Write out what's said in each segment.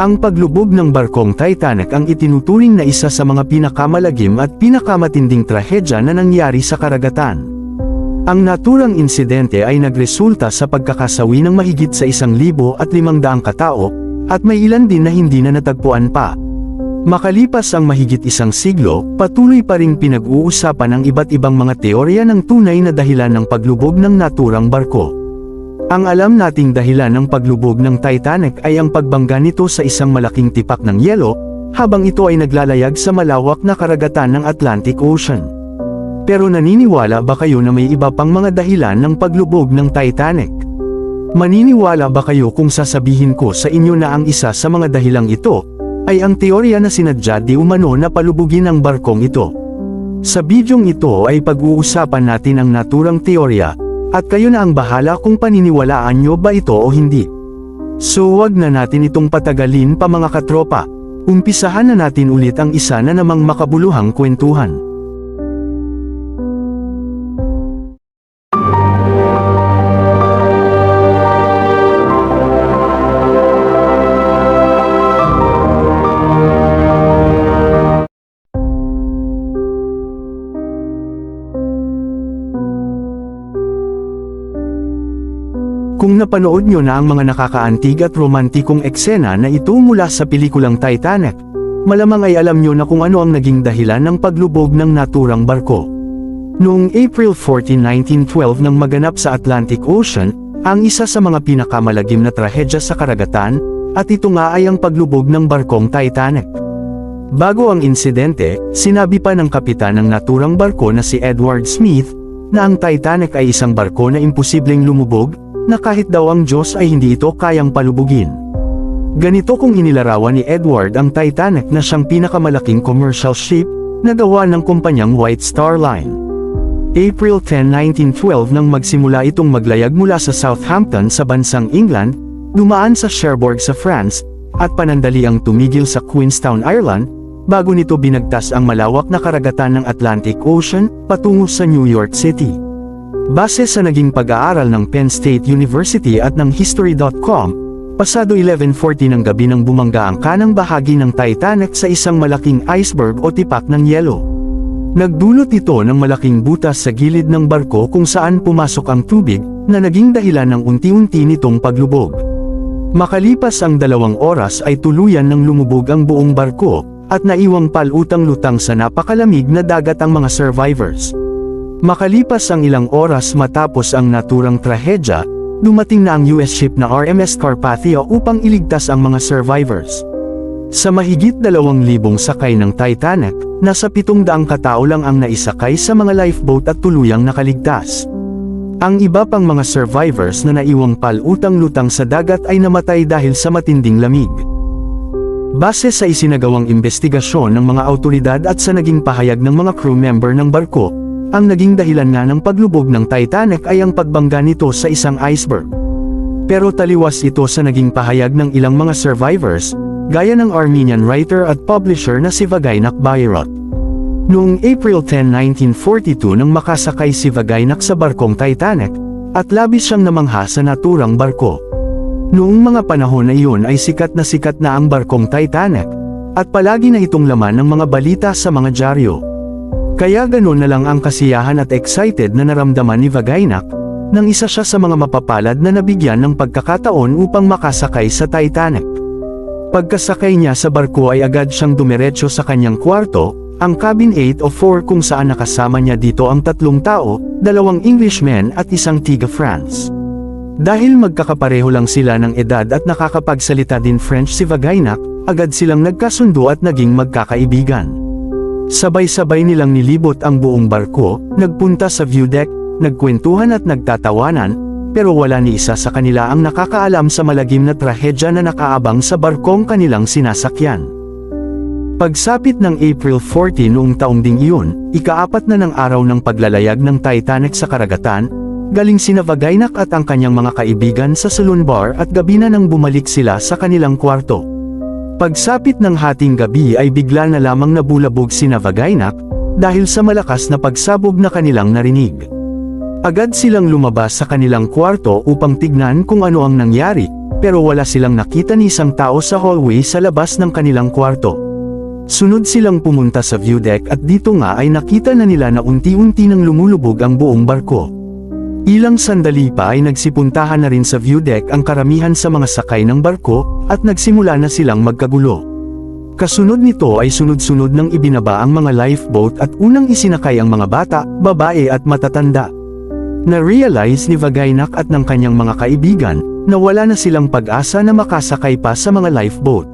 Ang paglubog ng barkong Titanic ang itinuturing na isa sa mga pinakamalagim at pinakamatinding trahedya na nangyari sa karagatan. Ang naturang insidente ay nagresulta sa pagkakasawi ng mahigit sa isang libo at limang daang katao, at may ilan din na hindi na natagpuan pa. Makalipas ang mahigit isang siglo, patuloy pa ring pinag-uusapan ang iba't ibang mga teorya ng tunay na dahilan ng paglubog ng naturang barko. Ang alam nating dahilan ng paglubog ng Titanic ay ang pagbangga nito sa isang malaking tipak ng yelo, habang ito ay naglalayag sa malawak na karagatan ng Atlantic Ocean. Pero naniniwala ba kayo na may iba pang mga dahilan ng paglubog ng Titanic? Maniniwala ba kayo kung sasabihin ko sa inyo na ang isa sa mga dahilang ito, ay ang teorya na sinadya di umano na palubugin ang barkong ito? Sa bidyong ito ay pag-uusapan natin ang naturang teorya, at kayo na ang bahala kung paniniwalaan nyo ba ito o hindi. So wag na natin itong patagalin pa mga katropa. Umpisahan na natin ulit ang isa na namang makabuluhang kwentuhan. Napanood nyo na ang mga nakakaantig at romantikong eksena na ito mula sa pelikulang Titanic, malamang ay alam nyo na kung ano ang naging dahilan ng paglubog ng naturang barko. Noong April 14, 1912 nang maganap sa Atlantic Ocean, ang isa sa mga pinakamalagim na trahedya sa karagatan, at ito nga ay ang paglubog ng barkong Titanic. Bago ang insidente, sinabi pa ng kapitan ng naturang barko na si Edward Smith, na ang Titanic ay isang barko na imposibleng lumubog, na kahit daw ang Diyos ay hindi ito kayang palubugin. Ganito kung inilarawan ni Edward ang Titanic na siyang pinakamalaking commercial ship, na gawa ng kumpanyang White Star Line. April 10, 1912 nang magsimula itong maglayag mula sa Southampton sa bansang England, dumaan sa Cherbourg sa France, at panandali ang tumigil sa Queenstown, Ireland, bago nito binagtas ang malawak na karagatan ng Atlantic Ocean, patungo sa New York City. Base sa naging pag-aaral ng Penn State University at ng History.com, pasado 11.40 ng gabi nang bumangga ang kanang bahagi ng Titanic sa isang malaking iceberg o tipak ng yelo. Nagdulot ito ng malaking butas sa gilid ng barko kung saan pumasok ang tubig, na naging dahilan ng unti-unti nitong paglubog. Makalipas ang dalawang oras ay tuluyan ng lumubog ang buong barko, at naiwang palutang-lutang sa napakalamig na dagat ang mga survivors. Makalipas ang ilang oras matapos ang naturang trahedya, dumating na ang US ship na RMS Carpathia upang iligtas ang mga survivors. Sa mahigit dalawang libong sakay ng Titanic, nasa pitong daang katao lang ang naisakay sa mga lifeboat at tuluyang nakaligtas. Ang iba pang mga survivors na naiwang palutang-lutang sa dagat ay namatay dahil sa matinding lamig. Base sa isinagawang investigasyon ng mga autoridad at sa naging pahayag ng mga crew member ng barko, ang naging dahilan nga ng paglubog ng Titanic ay ang pagbangga nito sa isang iceberg. Pero taliwas ito sa naging pahayag ng ilang mga survivors, gaya ng Armenian writer at publisher na si Vagainak Bayrot. Noong April 10, 1942 nang makasakay si Vagainak sa barkong Titanic, at labis siyang namangha sa naturang barko. Noong mga panahon na iyon ay sikat na sikat na ang barkong Titanic, at palagi na itong laman ng mga balita sa mga dyaryo. Kaya ganun na lang ang kasiyahan at excited na naramdaman ni Vagainak, nang isa siya sa mga mapapalad na nabigyan ng pagkakataon upang makasakay sa Titanic. Pagkasakay niya sa barko ay agad siyang dumiretso sa kanyang kwarto, ang cabin 8 o 4 kung saan nakasama niya dito ang tatlong tao, dalawang Englishmen at isang tiga France. Dahil magkakapareho lang sila ng edad at nakakapagsalita din French si Vagainak, agad silang nagkasundo at naging magkakaibigan. Sabay-sabay nilang nilibot ang buong barko, nagpunta sa view deck, nagkwentuhan at nagtatawanan, pero wala ni isa sa kanila ang nakakaalam sa malagim na trahedya na nakaabang sa barkong kanilang sinasakyan. Pagsapit ng April 14 noong taong ding iyon, ikaapat na ng araw ng paglalayag ng Titanic sa karagatan, galing sina Vagainak at ang kanyang mga kaibigan sa saloon bar at gabi na nang bumalik sila sa kanilang kwarto. Pagsapit ng hating gabi ay bigla na lamang nabulabog sina Vagainak, dahil sa malakas na pagsabog na kanilang narinig. Agad silang lumabas sa kanilang kwarto upang tignan kung ano ang nangyari, pero wala silang nakita ni isang tao sa hallway sa labas ng kanilang kwarto. Sunod silang pumunta sa view deck at dito nga ay nakita na nila na unti-unti nang lumulubog ang buong barko. Ilang sandali pa ay nagsipuntahan na rin sa view deck ang karamihan sa mga sakay ng barko, at nagsimula na silang magkagulo. Kasunod nito ay sunod-sunod nang ibinaba ang mga lifeboat at unang isinakay ang mga bata, babae at matatanda. Na-realize ni Vagainak at ng kanyang mga kaibigan, na wala na silang pag-asa na makasakay pa sa mga lifeboat.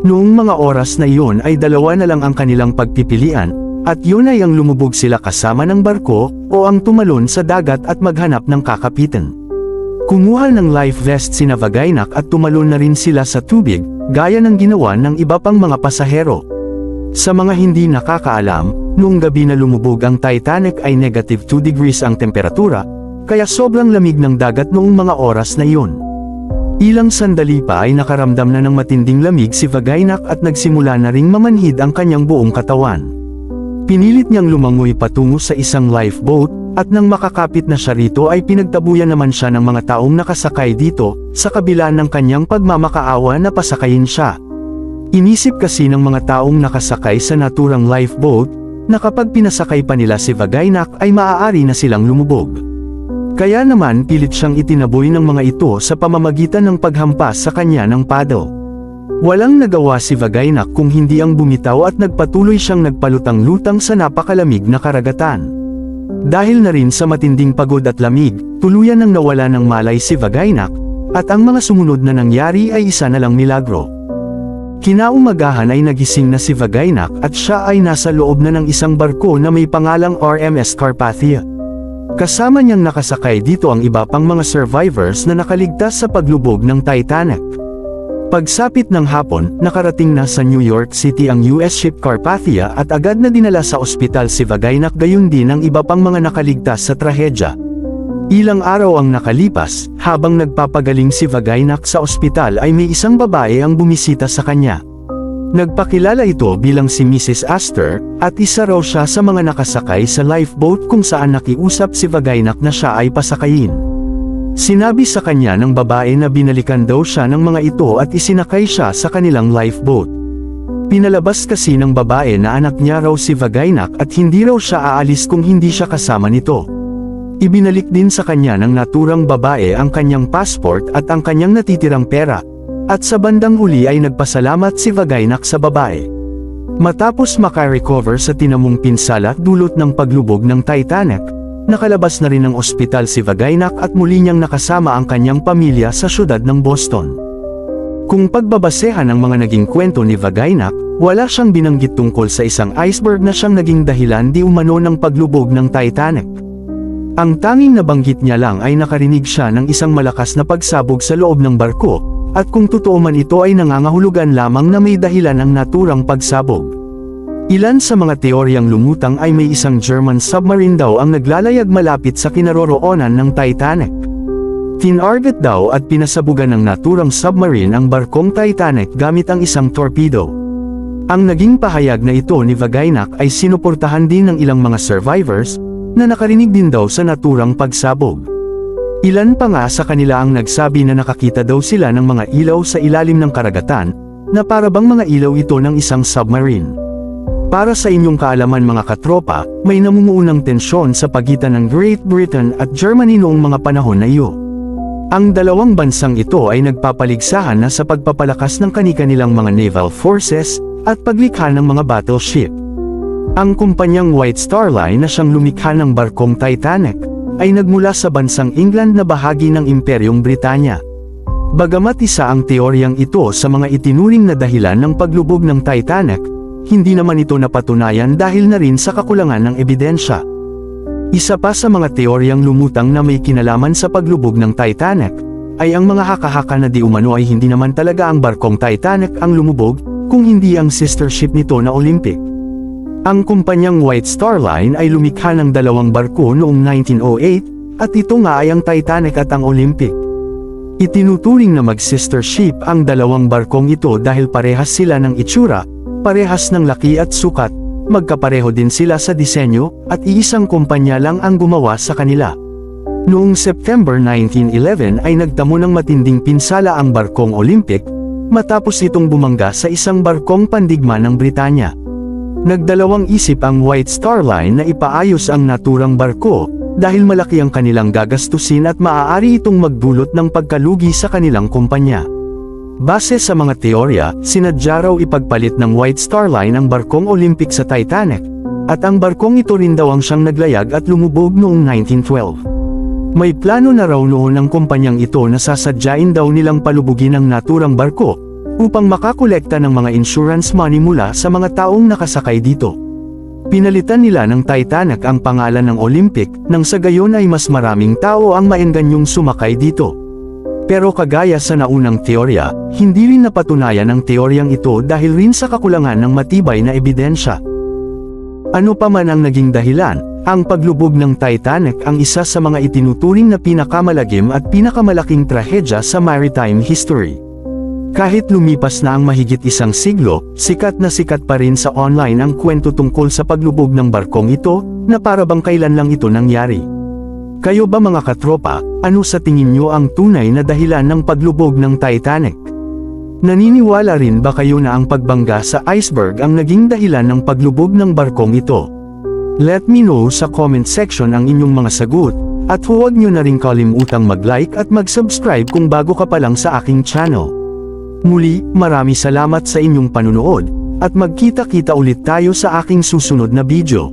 Noong mga oras na iyon ay dalawa na lang ang kanilang pagpipilian, at yun ay ang lumubog sila kasama ng barko, o ang tumalon sa dagat at maghanap ng kakapitan. Kumuha ng life vest si Vagainak at tumalon na rin sila sa tubig, gaya ng ginawa ng iba pang mga pasahero. Sa mga hindi nakakaalam, noong gabi na lumubog ang Titanic ay negative 2 degrees ang temperatura, kaya sobrang lamig ng dagat noong mga oras na iyon. Ilang sandali pa ay nakaramdam na ng matinding lamig si Vagainak at nagsimula na ring mamanhid ang kanyang buong katawan. Pinilit niyang lumangoy patungo sa isang lifeboat, at nang makakapit na siya rito ay pinagtabuyan naman siya ng mga taong nakasakay dito, sa kabila ng kanyang pagmamakaawa na pasakayin siya. Inisip kasi ng mga taong nakasakay sa naturang lifeboat, na kapag pinasakay pa nila si Vagainak ay maaari na silang lumubog. Kaya naman pilit siyang itinaboy ng mga ito sa pamamagitan ng paghampas sa kanya ng paddle. Walang nagawa si Vagainak kung hindi ang bumitaw at nagpatuloy siyang nagpalutang-lutang sa napakalamig na karagatan. Dahil na rin sa matinding pagod at lamig, tuluyan nang nawala ng malay si Vagainak, at ang mga sumunod na nangyari ay isa na lang milagro. Kinaumagahan ay nagising na si Vagainak at siya ay nasa loob na ng isang barko na may pangalang RMS Carpathia. Kasama niyang nakasakay dito ang iba pang mga survivors na nakaligtas sa paglubog ng Titanic. Pagsapit ng hapon, nakarating na sa New York City ang US ship Carpathia at agad na dinala sa ospital si Vagainak gayon din ang iba pang mga nakaligtas sa trahedya. Ilang araw ang nakalipas, habang nagpapagaling si Vagainak sa ospital ay may isang babae ang bumisita sa kanya. Nagpakilala ito bilang si Mrs. Astor, at isa raw siya sa mga nakasakay sa lifeboat kung saan nakiusap si Vagainak na siya ay pasakayin. Sinabi sa kanya ng babae na binalikan daw siya ng mga ito at isinakay siya sa kanilang lifeboat. Pinalabas kasi ng babae na anak niya raw si Vagainak at hindi raw siya aalis kung hindi siya kasama nito. Ibinalik din sa kanya ng naturang babae ang kanyang passport at ang kanyang natitirang pera, at sa bandang huli ay nagpasalamat si Vagainak sa babae. Matapos makarecover sa tinamong pinsala dulot ng paglubog ng Titanic, Nakalabas na rin ng ospital si Vagainak at muli niyang nakasama ang kanyang pamilya sa syudad ng Boston. Kung pagbabasehan ang mga naging kwento ni Vagainak, wala siyang binanggit tungkol sa isang iceberg na siyang naging dahilan di umano ng paglubog ng Titanic. Ang tanging nabanggit niya lang ay nakarinig siya ng isang malakas na pagsabog sa loob ng barko, at kung totoo man ito ay nangangahulugan lamang na may dahilan ng naturang pagsabog. Ilan sa mga teoryang lumutang ay may isang German submarine daw ang naglalayag malapit sa kinaroroonan ng Titanic. Tinarget daw at pinasabugan ng naturang submarine ang barkong Titanic gamit ang isang torpedo. Ang naging pahayag na ito ni Vagainak ay sinuportahan din ng ilang mga survivors, na nakarinig din daw sa naturang pagsabog. Ilan pa nga sa kanila ang nagsabi na nakakita daw sila ng mga ilaw sa ilalim ng karagatan, na parabang mga ilaw ito ng isang submarine. Para sa inyong kaalaman mga katropa, may namumuunang tensyon sa pagitan ng Great Britain at Germany noong mga panahon na iyo. Ang dalawang bansang ito ay nagpapaligsahan na sa pagpapalakas ng kani-kanilang mga naval forces, at paglikha ng mga battleship. Ang kumpanyang White Star Line na siyang lumikha ng barkong Titanic, ay nagmula sa bansang England na bahagi ng Imperyong Britanya. Bagamat isa ang teoryang ito sa mga itinuring na dahilan ng paglubog ng Titanic, hindi naman ito napatunayan dahil na rin sa kakulangan ng ebidensya. Isa pa sa mga teoryang lumutang na may kinalaman sa paglubog ng Titanic, ay ang mga haka-haka na di umano ay hindi naman talaga ang barkong Titanic ang lumubog, kung hindi ang sister ship nito na Olympic. Ang kumpanyang White Star Line ay lumikha ng dalawang barko noong 1908, at ito nga ay ang Titanic at ang Olympic. Itinuturing na mag-sister ship ang dalawang barkong ito dahil parehas sila ng itsura, Parehas ng laki at sukat, magkapareho din sila sa disenyo, at iisang kumpanya lang ang gumawa sa kanila. Noong September 1911 ay nagtamo ng matinding pinsala ang barkong Olympic, matapos itong bumangga sa isang barkong pandigma ng Britanya. Nagdalawang isip ang White Star Line na ipaayos ang naturang barko, dahil malaki ang kanilang gagastusin at maaari itong magdulot ng pagkalugi sa kanilang kumpanya. Base sa mga teorya, sinadya raw ipagpalit ng White Star Line ang barkong Olympic sa Titanic, at ang barkong ito rin daw ang siyang naglayag at lumubog noong 1912. May plano na raw noon ng kumpanyang ito na sasadyain daw nilang palubugin ang naturang barko, upang makakolekta ng mga insurance money mula sa mga taong nakasakay dito. Pinalitan nila ng Titanic ang pangalan ng Olympic, nang sa gayon ay mas maraming tao ang maenganyong sumakay dito. Pero kagaya sa naunang teorya, hindi rin napatunayan ang teoryang ito dahil rin sa kakulangan ng matibay na ebidensya. Ano pa man ang naging dahilan, ang paglubog ng Titanic ang isa sa mga itinuturing na pinakamalagim at pinakamalaking trahedya sa maritime history. Kahit lumipas na ang mahigit isang siglo, sikat na sikat pa rin sa online ang kwento tungkol sa paglubog ng barkong ito, na para bang kailan lang ito nangyari. Kayo ba mga katropa, ano sa tingin nyo ang tunay na dahilan ng paglubog ng Titanic? Naniniwala rin ba kayo na ang pagbangga sa iceberg ang naging dahilan ng paglubog ng barkong ito? Let me know sa comment section ang inyong mga sagot, at huwag nyo na rin kalimutang mag-like at mag-subscribe kung bago ka pa lang sa aking channel. Muli, marami salamat sa inyong panunood, at magkita-kita ulit tayo sa aking susunod na video.